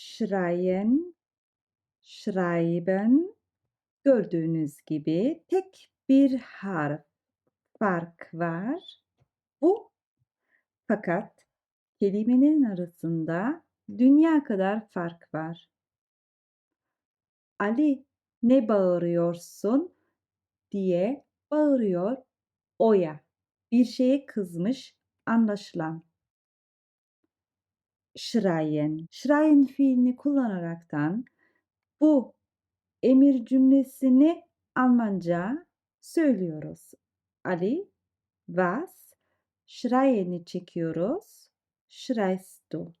schreien, schreiben. Gördüğünüz gibi tek bir harf fark var. Bu fakat kelimenin arasında dünya kadar fark var. Ali ne bağırıyorsun diye bağırıyor Oya. Bir şeye kızmış anlaşılan. Schreien. Schreien fiilini kullanaraktan bu emir cümlesini Almanca söylüyoruz. Ali, was? Schreien'i çekiyoruz. Schreist du?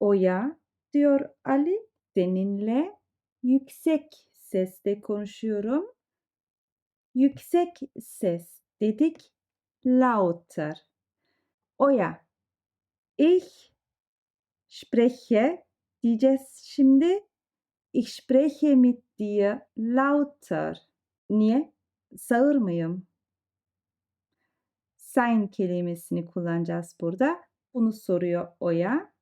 Oya diyor Ali seninle yüksek sesle konuşuyorum. Yüksek ses dedik lauter. Oya ich spreche diyeceğiz şimdi. Ich spreche mit dir lauter. Niye? Sağır mıyım? Sein kelimesini kullanacağız burada. Bunu soruyor Oya.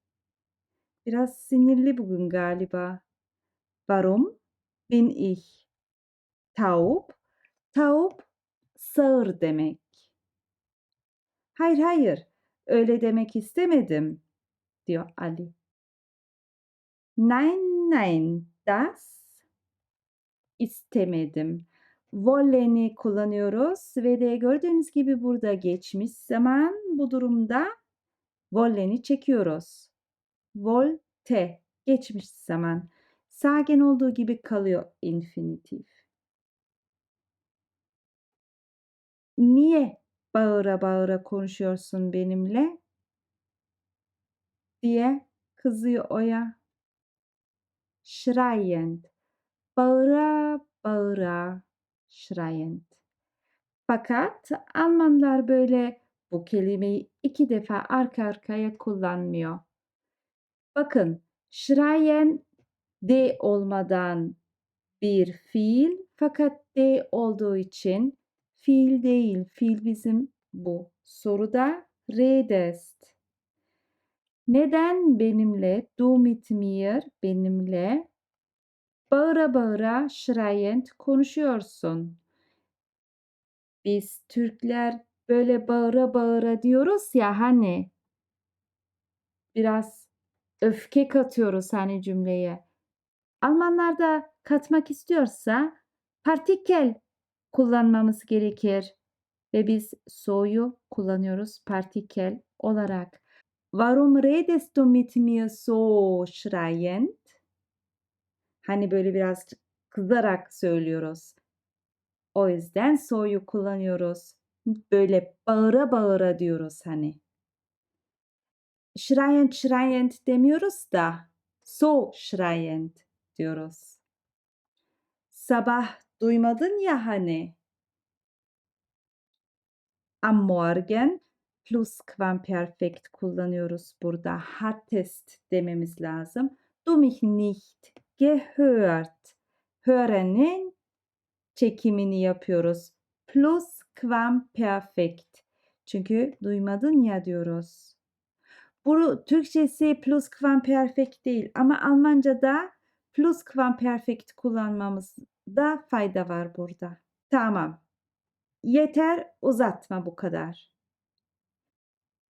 Biraz sinirli bugün galiba. Warum bin ich taub? Taub sağır demek. Hayır hayır öyle demek istemedim diyor Ali. Nein nein das istemedim. Wollen'i kullanıyoruz ve de gördüğünüz gibi burada geçmiş zaman bu durumda wollen'i çekiyoruz. Wollte geçmiş zaman. Sagen olduğu gibi kalıyor infinitif. Niye bağıra bağıra konuşuyorsun benimle? diye kızıyor Oya. Schreiend. Bağıra bağıra schreiend. Fakat Almanlar böyle bu kelimeyi iki defa arka arkaya kullanmıyor. Bakın schreien de olmadan bir fiil fakat de olduğu için fiil değil. Fiil bizim bu soruda redest. Neden benimle du mit mir benimle bağıra bağıra schreiend konuşuyorsun? Biz Türkler böyle bağıra bağıra diyoruz ya hani biraz öfke katıyoruz hani cümleye. Almanlar da katmak istiyorsa partikel kullanmamız gerekir ve biz so'yu kullanıyoruz partikel olarak. Warum redest du mit mir so schreiend? Hani böyle biraz kızarak söylüyoruz. O yüzden so'yu kullanıyoruz. Böyle bağıra bağıra diyoruz hani. Schreiend schreiend demiyoruz da so schreiend diyoruz. Sabah duymadın ya hani. Am Morgen Plusquamperfekt kullanıyoruz burada. Hattest dememiz lazım. Du mich nicht gehört. Hören'in çekimini yapıyoruz. Plusquamperfekt. Çünkü duymadın ya diyoruz. Bu Türkçesi plusquamperfekt değil ama Almanca'da plusquamperfekt kullanmamızda fayda var burada. Tamam. Yeter uzatma bu kadar.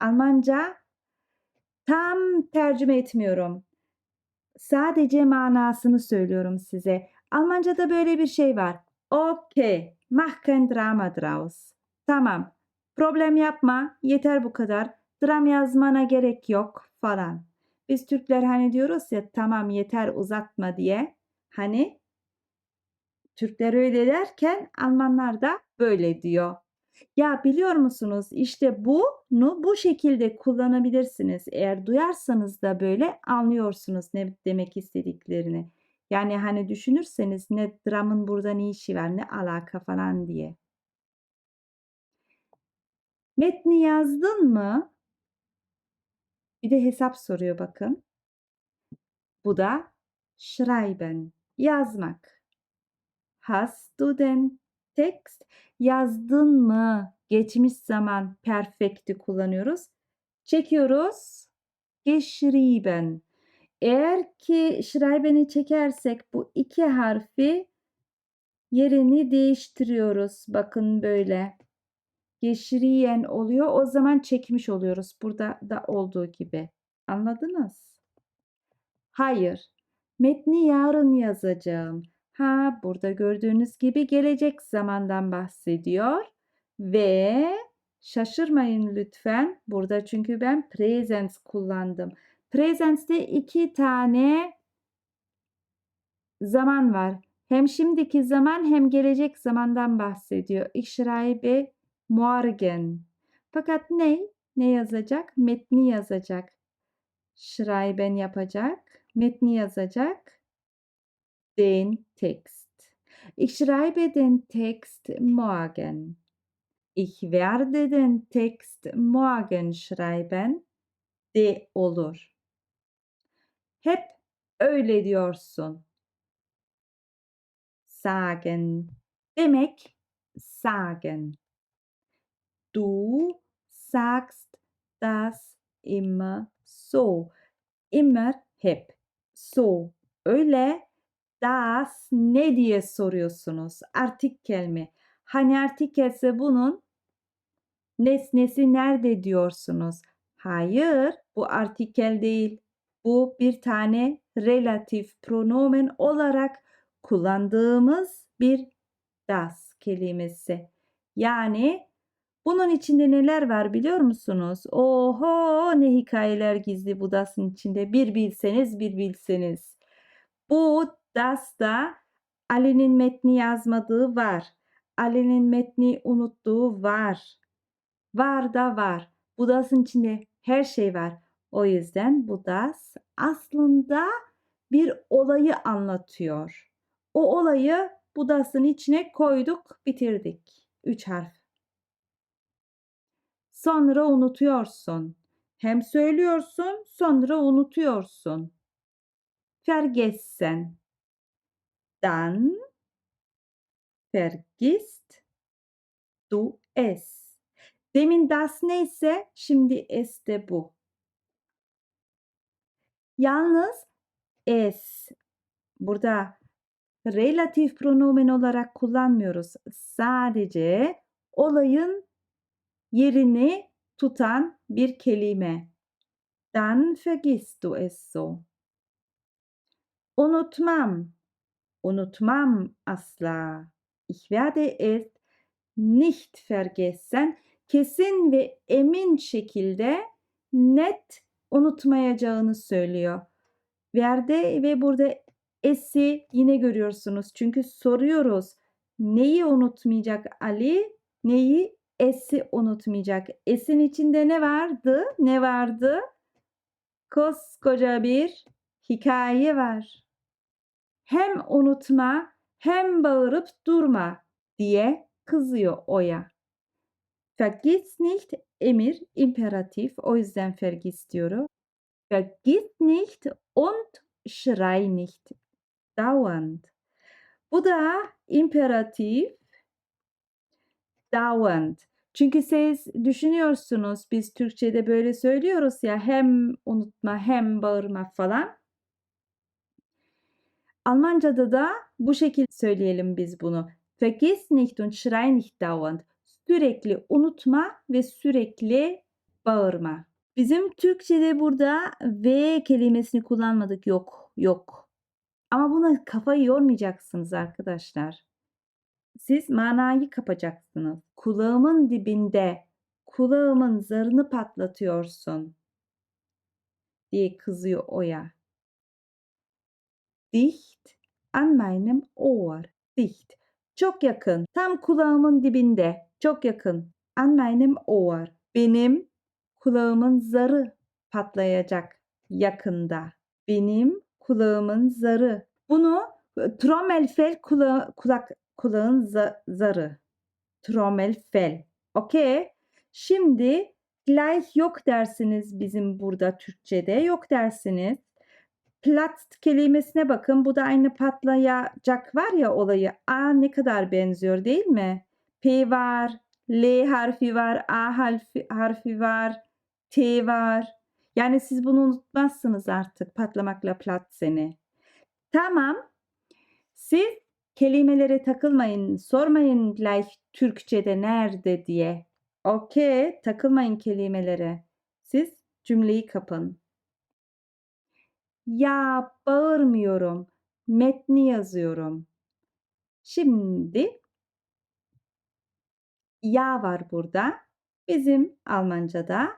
Almanca tam tercüme etmiyorum. Sadece manasını söylüyorum size. Almanca'da böyle bir şey var. Okay, mach kein Drama draus. Tamam, problem yapma, yeter bu kadar. Dram yazmana gerek yok falan. Biz Türkler hani diyoruz ya tamam yeter uzatma diye. Hani Türkler öyle derken Almanlar da böyle diyor. Ya biliyor musunuz işte bunu bu şekilde kullanabilirsiniz. Eğer duyarsanız da böyle anlıyorsunuz ne demek istediklerini. Yani hani düşünürseniz ne dramın burada ne işi var ne alaka falan diye. Metni yazdın mı? Bir de hesap soruyor bakın. Bu da schreiben yazmak. Hast du den Text yazdın mı? Geçmiş zaman perfect'i kullanıyoruz. Çekiyoruz. geschrieben. Eğer ki schreiben'i çekersek bu iki harfi yerini değiştiriyoruz. Bakın böyle. Geschrien oluyor. O zaman çekmiş oluyoruz. Burada da olduğu gibi. Anladınız? Hayır. Metni yarın yazacağım. Ha, burada gördüğünüz gibi gelecek zamandan bahsediyor. Ve şaşırmayın lütfen. Burada çünkü ben presens kullandım. Presence'de iki tane zaman var. Hem şimdiki zaman hem gelecek zamandan bahsediyor. Ich schreibe morgen. Fakat ne? Ne yazacak? Metni yazacak. Schreiben yapacak. Metni yazacak. Den Text. Ich schreibe den Text morgen. Ich werde den Text morgen schreiben. De olur. Hep öyle diyorsun. Sagen. Demek sagen. Du sagst das immer so. Immer hep. So. Öyle. Das ne diye soruyorsunuz. Artikel mi? Hani artikelse bunun nesnesi nerede diyorsunuz? Hayır, bu artikel değil. Bu bir tane relatif pronomen olarak kullandığımız bir das kelimesi. Yani bunun içinde neler var biliyor musunuz? Oho ne hikayeler gizli bu das'ın içinde. Bir bilseniz bir bilseniz. Bu das'ta Ali'nin metni yazmadığı var. Ali'nin metni unuttuğu var. Var da var. Bu das'ın içinde her şey var. O yüzden bu das aslında bir olayı anlatıyor. O olayı bu das'ın içine koyduk, bitirdik. Üç harf. Sonra unutuyorsun. Hem söylüyorsun, sonra unutuyorsun. Vergessen. Dann vergisst du es. Demin das neyse şimdi es de bu. Yalnız es burada relatif pronomen olarak kullanmıyoruz. Sadece olayın yerini tutan bir kelime. Dann vergisst du es so. Unutmam. Unutmam asla. Ich werde es nicht vergessen. Kesin ve emin şekilde net unutmayacağını söylüyor. Werde ve burada es'i yine görüyorsunuz. Çünkü soruyoruz. Neyi unutmayacak Ali? Neyi? Es'i unutmayacak. Es'in içinde ne vardı? Ne vardı? Koskoca bir hikaye var. Hem unutma hem bağırıp durma diye kızıyor Oya. Vergiss nicht emir imperatif o yüzden vergiss diyorum. Vergiss nicht und schrei nicht dauernd. Bu da imperatif dauernd. Çünkü siz düşünüyorsunuz biz Türkçe'de böyle söylüyoruz ya hem unutma hem bağırma falan. Almanca'da da bu şekilde söyleyelim biz bunu. Vergiss nicht und schrei nicht dauernd. Sürekli unutma ve sürekli bağırma. Bizim Türkçe'de burada V kelimesini kullanmadık. Yok, yok. Ama buna kafayı yormayacaksınız arkadaşlar. Siz manayı kapacaksınız. Kulağımın dibinde, kulağımın zarını patlatıyorsun diye kızıyor Oya. Dicht an meinem Ohr. Dicht. Çok yakın. Tam kulağımın dibinde. Çok yakın. An meinem Ohr. Benim kulağımın zarı patlayacak yakında. Benim kulağımın zarı. Bunu Trommelfell kula, kulak kulağın za, zarı. Trommelfell. Okey. Şimdi gleich yok dersiniz bizim burada Türkçe'de. Yok dersiniz. Platz kelimesine bakın. Bu da aynı patlayacak var ya olayı. A ne kadar benziyor değil mi? P var, L harfi var, A harfi, harfi var, T var. Yani siz bunu unutmazsınız artık patlamakla Platzeni. Tamam. Siz kelimelere takılmayın. Sormayın gleich Türkçe'de nerede diye. Okay, takılmayın kelimelere. Siz cümleyi kapın. Ya bağırmıyorum. Metni yazıyorum. Şimdi ya var burada. Bizim Almanca'da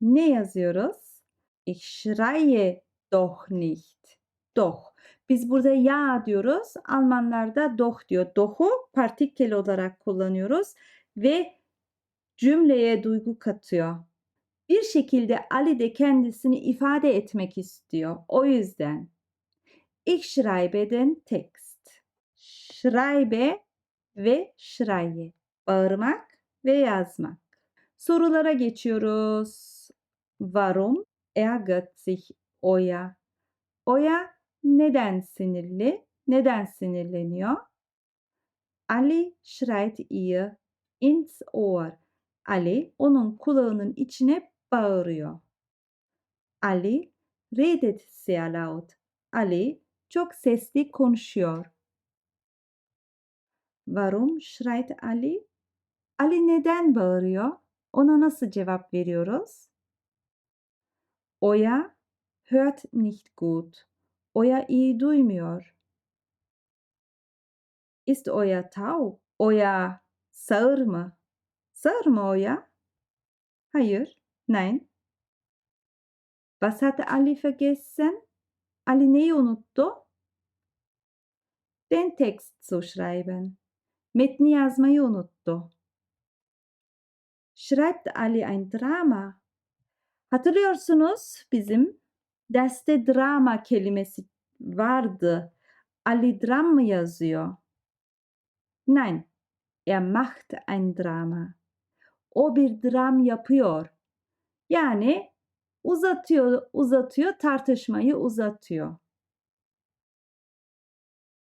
ne yazıyoruz? Ich schreie doch nicht. Doch. Biz burada ya diyoruz. Almanlar da doch diyor. Doch'u partikel olarak kullanıyoruz ve cümleye duygu katıyor. Bir şekilde Ali de kendisini ifade etmek istiyor. O yüzden Ich schreibe den Text. Schreibe ve schreie. Bağırmak ve yazmak. Sorulara geçiyoruz. Warum ärgert sich Oya? Oya neden sinirli? Neden sinirleniyor? Ali schreit ihr ins Ohr. Ali onun kulağının içine bağırıyor. Ali redet sehr laut. Ali çok sesli konuşuyor. Warum schreit Ali? Ali neden bağırıyor? Ona nasıl cevap veriyoruz? Oya hört nicht gut. Oya iyi duymuyor. Ist Oya taub? Oya sağır mı? Sağır mı Oya? Hayır. Nein. Was hatte Ali vergessen? Ali neyi unuttu? Den Text zu schreiben. Metni yazmayı unuttu. Schreibt Ali ein Drama? Hatırlıyorsunuz bizim derste drama kelimesi vardı. Ali dram mı yazıyor? Nein, er macht ein Drama. O bir dram yapıyor. Yani uzatıyor, uzatıyor, tartışmayı uzatıyor.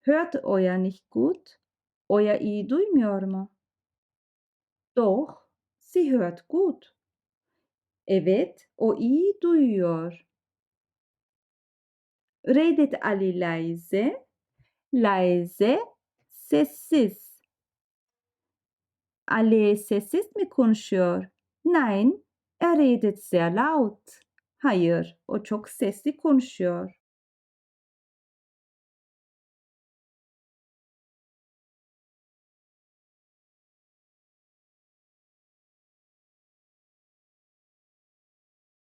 Hört Oya nicht gut? Oya iyi duymuyor mu? Doch, sie hört gut. Evet, o iyi duyuyor. Redet Ali leise. Leise, sessiz. Ali sessiz mi konuşuyor? Nein, er redet sehr laut. Hayır, o çok sesli konuşuyor.